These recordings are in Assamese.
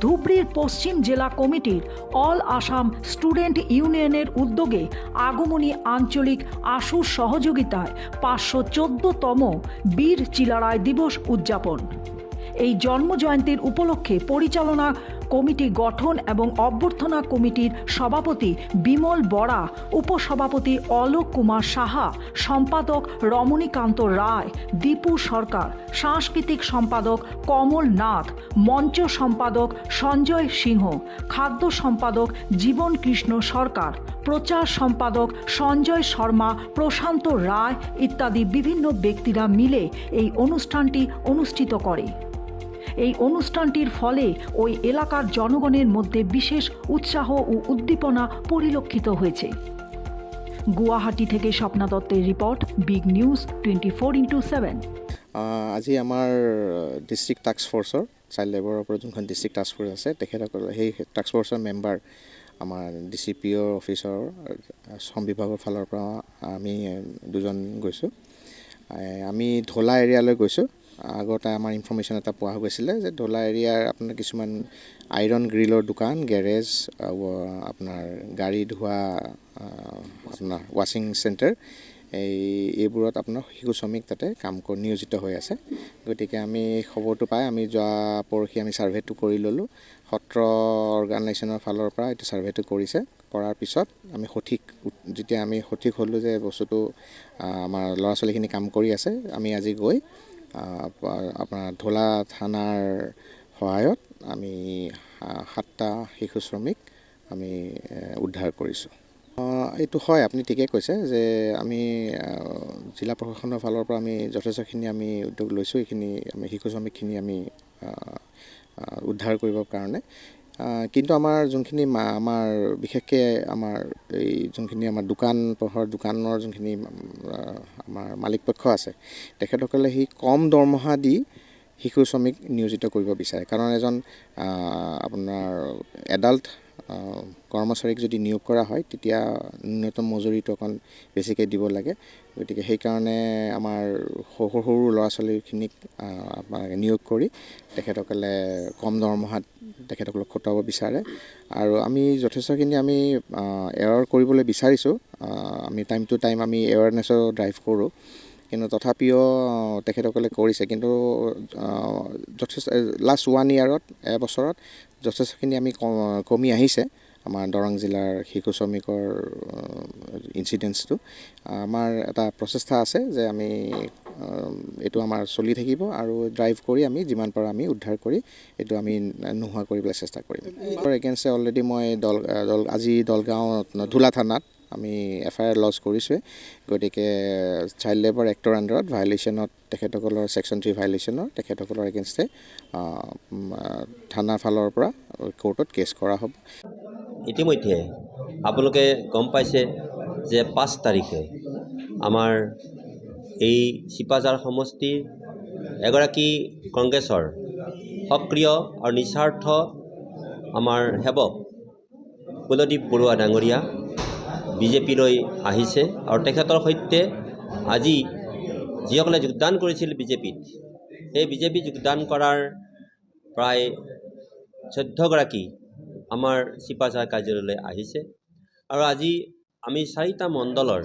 ধুবড়ির পশ্চিম জেলা কমিটির অল আসাম স্টুডেন্ট ইউনিয়নের উদ্যোগে আগমনী আঞ্চলিক আশুর সহযোগিতায় পাঁচশো চোদ্দতম বীর চিলারায় দিবস উদযাপন। এই জন্মজয়ন্তীর উপলক্ষে পরিচালনা কমিটি গঠন এবং অভ্যর্থনা কমিটির সভাপতি বিমল বরা উপসভাপতি অলোক কুমার সাহা, সম্পাদক রমণীকান্ত রায়, দীপু সরকার, সাংস্কৃতিক সম্পাদক কমল নাথ, মঞ্চ সম্পাদক সঞ্জয় সিংহ, খাদ্য সম্পাদক জীবন কৃষ্ণ সরকার, প্রচার সম্পাদক সঞ্জয় শর্মা, প্রশান্ত রায় ইত্যাদি বিভিন্ন ব্যক্তিরা মিলে এই অনুষ্ঠানটি অনুষ্ঠিত করে। এই অনুষ্ঠানটির ফলে ওই এলাকার জনগণের মধ্যে বিশেষ উৎসাহ ও উদ্দীপনা পরিলক্ষিত হয়েছে। গুয়াহাটি থেকে স্বপ্না দত্তের report big news twenty four into seven আহ, আজি আমাৰ ডিষ্ট্ৰিক্ট টাস্ক ফ'ৰ্চৰ চাইল্ড লেবাৰৰ ওপৰত যোনখন ডিষ্ট্ৰিক্ট টাস্ক ফ'ৰ্চ আছে। তেখেতসকল সেই টাস্ক ফ'ৰ্চৰ মেম্বাৰ আমাৰ ডি চি পি অ'ৰ অফিচৰ শ্ৰম বিভাগৰ ফালৰ পৰা আমি দুজন গৈছোঁ। আমি ঢলা এৰিয়ালৈ গৈছোঁ। আগতে আমাৰ ইনফৰ্মেশ্যন এটা পোৱা গৈছিলে যে ঢলা এৰিয়াৰ আপোনাৰ কিছুমান আইৰণ গ্ৰিলৰ দোকান গেৰেজ আপোনাৰ গাড়ী ধোৱা আপোনাৰ ৱাশ্বিং চেণ্টাৰ এই এইবোৰত আপোনাৰ শিশু শ্ৰমিক তাতে কাম নিয়োজিত হৈ আছে। গতিকে আমি খবৰটো পাই আমি যোৱা পৰহি আমি ছাৰ্ভেটো কৰি ল'লোঁ। সত্ৰ অৰ্গেনাইজেশ্যনৰ ফালৰ পৰা এইটো ছাৰ্ভেটো কৰিছে। কৰাৰ পিছত আমি সঠিক যেতিয়া আমি সঠিক হ'লোঁ যে বস্তুটো আমাৰ ল'ৰা ছোৱালীখিনি কাম কৰি আছে আমি আজি গৈ আপোনাৰ ঢলা থানাৰ সহায়ত আমি সাতটা শিশু শ্ৰমিক আমি উদ্ধাৰ কৰিছোঁ। এইটো হয় আপুনি ঠিকেই কৈছে যে আমি জিলা প্ৰশাসনৰ ফালৰ পৰা আমি যথেষ্টখিনি আমি উদ্যোগ লৈছোঁ এইখিনি আমি শিশু শ্ৰমিকখিনি আমি উদ্ধাৰ কৰিবৰ কাৰণে। কিন্তু আমাৰ যোনখিনি আমাৰ বিশেষকৈ আমাৰ এই যোনখিনি আমাৰ দোকান পোহৰ দোকানৰ যোনখিনি আমাৰ মালিক পক্ষ আছে তেখেতসকলে সেই কম দৰমহা দি শিশু শ্ৰমিক নিয়োজিত কৰিব বিচাৰে। কাৰণ এজন আপোনাৰ এডাল্ট কৰ্মচাৰীক যদি নিয়োগ কৰা হয় তেতিয়া ন্যূনতম মজুৰিটো অকণ বেছিকৈ দিব লাগে। গতিকে সেইকাৰণে আমাৰ সৰু সৰু ল'ৰা ছোৱালীখিনিক নিয়োগ কৰি তেখেতসকলে কম দৰমহাত তেখেতসকলক খটাব বিচাৰে। আৰু আমি যথেষ্টখিনি আমি এৱাৰ কৰিবলৈ বিচাৰিছোঁ। আমি টাইম টু টাইম আমি এৱাৰনেছৰ ড্ৰাইভ কৰোঁ। কিন্তু তথাপিও তেখেতসকলে কৰিছে। কিন্তু যথেষ্ট লাষ্ট ওৱান ইয়েৰত এবছৰত যথেষ্টখিনি আমি কমি আহিছে আমাৰ দৰং জিলাৰ শিশু শ্ৰমিকৰ ইনচিডেঞ্চটো আমাৰ এটা প্ৰচেষ্টা আছে যে আমি এইটো আমাৰ চলি থাকিব আৰু ড্ৰাইভ কৰি আমি যিমান পাৰোঁ আমি উদ্ধাৰ কৰি এইটো আমি নোহোৱা কৰিবলৈ চেষ্টা কৰিম। এগেইনষ্টে অলৰেডি মই দল দল আজি দলগাঁও ধুলা থানাত আমি এফ আই আৰ লজ কৰিছোঁৱে। গতিকে চাইল্ড লেবাৰ এক্টৰ আণ্ডাৰত ভায়লেশ্যনত তেখেতসকলৰ ছেকশ্যন থ্ৰী ভায়লেশ্যনৰ তেখেতসকলৰ এগেইনষ্টে থানাৰ ফালৰ পৰা কোৰ্টত কেছ কৰা হ'ব। ইতিমধ্যে আপোনালোকে গম পাইছে যে পাঁচ তাৰিখে আমাৰ এই চিপাঝাৰ সমষ্টিৰ এগৰাকী কংগ্ৰেছৰ সক্ৰিয় আৰু নিস্বাৰ্থ আমাৰ সেৱক কুলদীপ বৰুৱা ডাঙৰীয়া বিজেপিলৈ আহিছে আৰু তেখেতৰ সৈতে আজি যিসকলে যোগদান কৰিছিল বিজেপিত সেই বিজেপি যোগদান কৰাৰ প্ৰায় চৈধ্যগৰাকী আমাৰ চিপাঝাৰ কাৰ্যালয়লৈ আহিছে। আৰু আজি আমি চাৰিটা মণ্ডলৰ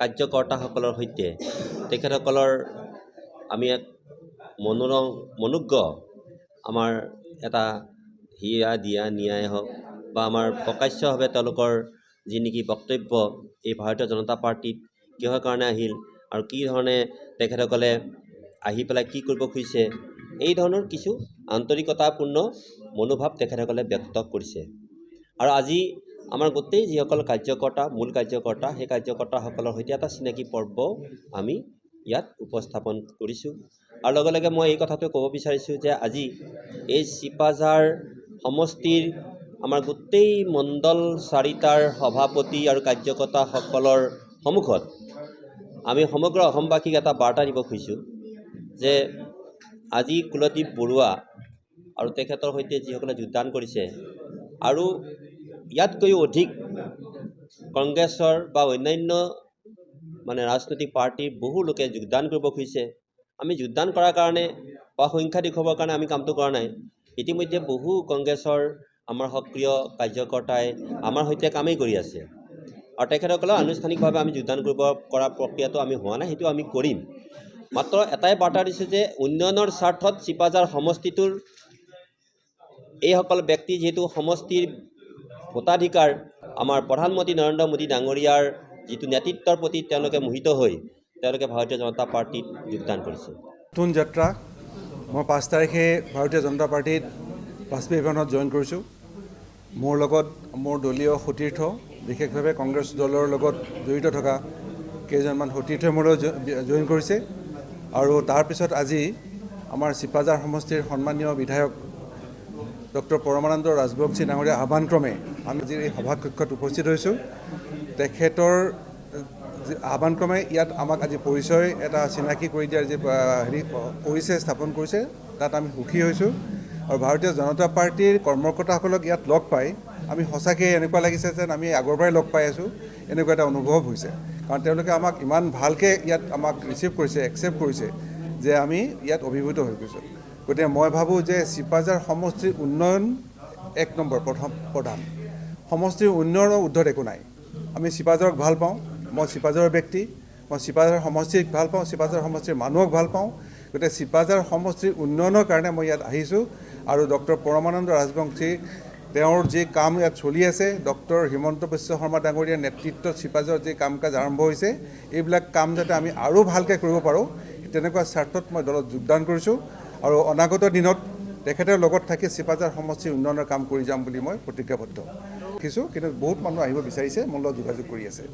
কাৰ্যকৰ্তাসকলৰ সৈতে তেখেতসকলৰ আমি এক মনোৰম মনোজ্ঞ আমাৰ এটা হিয়া দিয়া নিয়াই হওক বা আমাৰ প্ৰকাশ্যভাৱে তেওঁলোকৰ যি নেকি বক্তব্য এই ভাৰতীয় জনতা পাৰ্টীত কিহৰ কাৰণে আহিল আৰু কি ধৰণে তেখেতসকলে আহি পেলাই কি কৰিব খুজিছে এই ধৰণৰ কিছু আন্তৰিকতাপূৰ্ণ মনোভাৱ তেখেতসকলে ব্যক্ত কৰিছে। আৰু আজি আমাৰ গোটেই যিসকল কাৰ্যকৰ্তা মূল কাৰ্যকৰ্তা সেই কাৰ্যকৰ্তাসকলৰ সৈতে এটা চিনাকি পৰ্ব আমি ইয়াত উপস্থাপন কৰিছোঁ। আৰু লগে লগে মই এই কথাটো ক'ব বিচাৰিছোঁ যে আজি এই চিপাঝাৰ সমষ্টিৰ আমাৰ গোটেই মণ্ডল চাৰিটাৰ সভাপতি আৰু কাৰ্যকৰ্তাসকলৰ সন্মুখত আমি সমগ্ৰ অসমবাসীক এটা বাৰ্তা দিব খুজিছোঁ যে আজি কুলদীপ বৰুৱা আৰু তেখেতৰ সৈতে যিসকলে যোগদান কৰিছে আৰু ইয়াতকৈও অধিক কংগ্ৰেছৰ বা অন্যান্য মানে ৰাজনৈতিক পাৰ্টীৰ বহু লোকে যোগদান কৰিব খুজিছে। আমি যোগদান কৰাৰ কাৰণে বা সংখ্যা দেখুৱাবৰ কাৰণে আমি কামটো কৰা নাই। ইতিমধ্যে বহু কংগ্ৰেছৰ আমাৰ সক্ৰিয় কাৰ্যকৰ্তাই আমাৰ সৈতে কামেই কৰি আছে। আৰু তেখেতসকলেও আনুষ্ঠানিকভাৱে আমি যোগদান কৰিব কৰা প্ৰক্ৰিয়াটো আমি হোৱা নাই সেইটো আমি কৰিম। মাত্ৰ এটাই বাৰ্তা দিছোঁ যে উন্নয়নৰ স্বাৰ্থত চিপাঝাৰ সমষ্টিটোৰ এইসকল ব্যক্তি যিহেতু সমষ্টিৰ ভোটাধিকাৰ আমাৰ প্ৰধানমন্ত্ৰী নৰেন্দ্ৰ মোদী ডাঙৰীয়াৰ যিটো নেতৃত্বৰ প্ৰতি তেওঁলোকে মোহিত হৈ তেওঁলোকে ভাৰতীয় জনতা পাৰ্টীত যোগদান কৰিছে। নতুন যাত্ৰা মই পাঁচ তাৰিখে ভাৰতীয় জনতা পাৰ্টীত বাষ্পীভৱনত জইন কৰিছোঁ। মোৰ লগত মোৰ দলীয় সতীৰ্থ বিশেষভাৱে কংগ্ৰেছ দলৰ লগত জড়িত থকা কেইজনমান সতীৰ্থই মোৰ জইন কৰিছে। আৰু তাৰপিছত আজি আমাৰ চিপাঝাৰ সমষ্টিৰ সন্মানীয় বিধায়ক ডক্টৰ পৰমানন্দ ৰাজবংশী ডাঙৰীয়া আহ্বানক্ৰমে আমি আজি এই সভাকক্ষত উপস্থিত হৈছোঁ। তেখেতৰ আহ্বানক্ৰমে ইয়াত আমাক আজি পৰিচয় এটা চিনাকি কৰি দিয়াৰ যি হেৰি পৰিচয় স্থাপন কৰিছে তাত আমি সুখী হৈছোঁ। আৰু ভাৰতীয় জনতা পাৰ্টীৰ কৰ্মকৰ্তাসকলক ইয়াত লগ পাই আমি সঁচাকৈ এনেকুৱা লাগিছে যেন আমি আগৰ পৰাই লগ পাই আছোঁ এনেকুৱা এটা অনুভৱ হৈছে। কাৰণ তেওঁলোকে আমাক ইমান ভালকৈ ইয়াত আমাক ৰিচিভ কৰিছে একচেপ্ট কৰিছে যে আমি ইয়াত অভিভূত হৈ গৈছোঁ। গতিকে মই ভাবোঁ যে চিপাঝাৰ সমষ্টিৰ উন্নয়ন এক নম্বৰ প্ৰথম প্ৰধান। সমষ্টিৰ উন্নয়নৰ ঊৰ্ধত একো নাই। আমি চিপাঝাৰক ভাল পাওঁ মই চিপাঝাৰৰ ব্যক্তি মই চিপাঝাৰ সমষ্টিক ভাল পাওঁ চিপাঝাৰ সমষ্টিৰ মানুহক ভাল পাওঁ গতিকে চিপাঝাৰ সমষ্টিৰ উন্নয়নৰ কাৰণে মই ইয়াত আহিছোঁ আৰু ডক্টৰ পৰমানন্দ ৰাজবংশী তেওঁৰ যি কাম ইয়াত চলি আছে ডক্টৰ হিমন্ত বিশ্ব শৰ্মা ডাঙৰীয়াৰ নেতৃত্বত চিপাঝাৰৰ যি কাম কাজ আৰম্ভ হৈছে এইবিলাক কাম যাতে আমি আৰু ভালকৈ কৰিব পাৰোঁ তেনেকুৱা স্বাৰ্থত মই দলত যোগদান কৰিছোঁ আৰু অনাগত দিনত তেখেতৰ লগত থাকি চিপাঝাৰ সমষ্টিৰ উন্নয়নৰ কাম কৰি যাম বুলি মই প্ৰতিজ্ঞাবদ্ধ। দেখিছোঁ কিন্তু বহুত মানুহ আহিব বিচাৰিছে মোৰ লগত যোগাযোগ কৰি আছে।